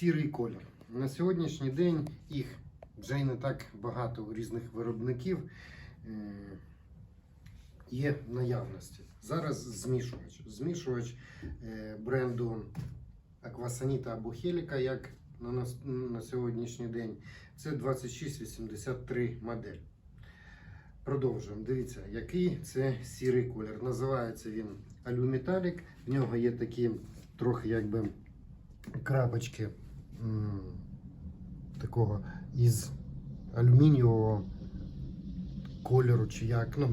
сірий колір. На сьогоднішній день їх вже й не так багато у різних виробників е, є наявності. Зараз змішувач. Змішувач е, бренду Аквасаніта або Хеліка, як на, на сьогоднішній день, це 2683 модель. Продовжуємо. Дивіться, який це сірий колір. Називається він алюміталік. В нього є такі трохи якби крапочки такого із алюмінієвого кольору, чи як, ну,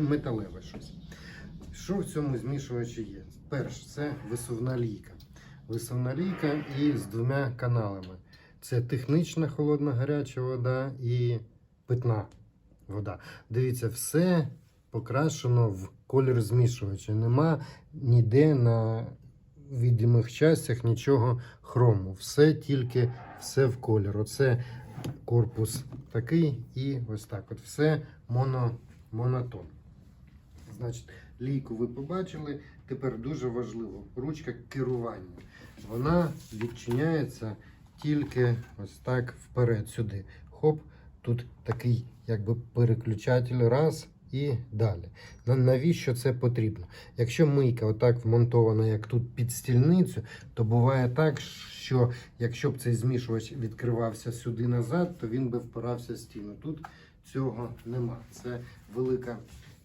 металеве щось. Що в цьому змішувачі є? Перш, це висувна лійка. Висувна лійка і з двома каналами. Це технічна холодна гаряча вода і питна вода. Дивіться, все покрашено в колір змішувача. Нема ніде на відомих частях нічого хрому. Все тільки все в колір. Оце корпус такий і ось так. От все моно, монотон. Значить, лійку ви побачили. Тепер дуже важливо ручка керування. Вона відчиняється тільки ось так вперед сюди. Хоп, тут такий якби переключатель раз і далі. Навіщо це потрібно? Якщо мийка отак вмонтована, як тут під стільницю, то буває так, що якщо б цей змішувач відкривався сюди назад, то він би впирався в стіну. Тут цього нема. Це велика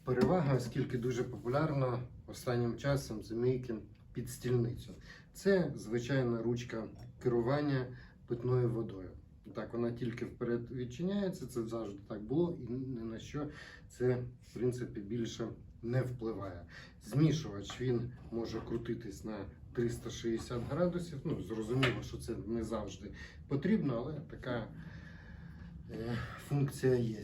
перевага, оскільки дуже популярно останнім часом змійки під стільницю. Це звичайна ручка керування питною водою. Так, вона тільки вперед відчиняється, це завжди так було, і ні на що це, в принципі, більше не впливає. Змішувач він може крутитись на 360 градусів. Ну, зрозуміло, що це не завжди потрібно, але така е, функція є.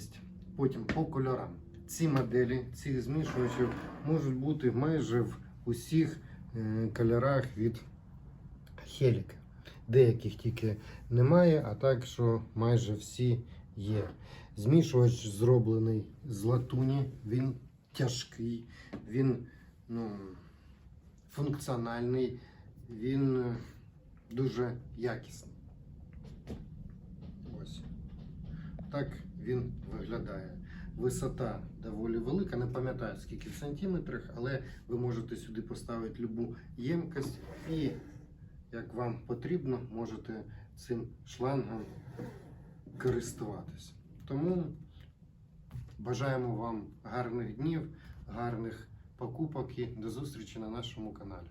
Потім по кольорам. Ці моделі цих змішувачів можуть бути майже в усіх е, кольорах від Хеліка. Деяких тільки немає, а так, що майже всі є. Змішувач зроблений з латуні, він тяжкий, він ну, функціональний, він е, дуже якісний. Ось. Так він виглядає. Висота доволі велика, не пам'ятаю скільки в сантиметрах, але ви можете сюди поставити любу ємкость і як вам потрібно, можете цим шлангом користуватись. Тому бажаємо вам гарних днів, гарних покупок і до зустрічі на нашому каналі.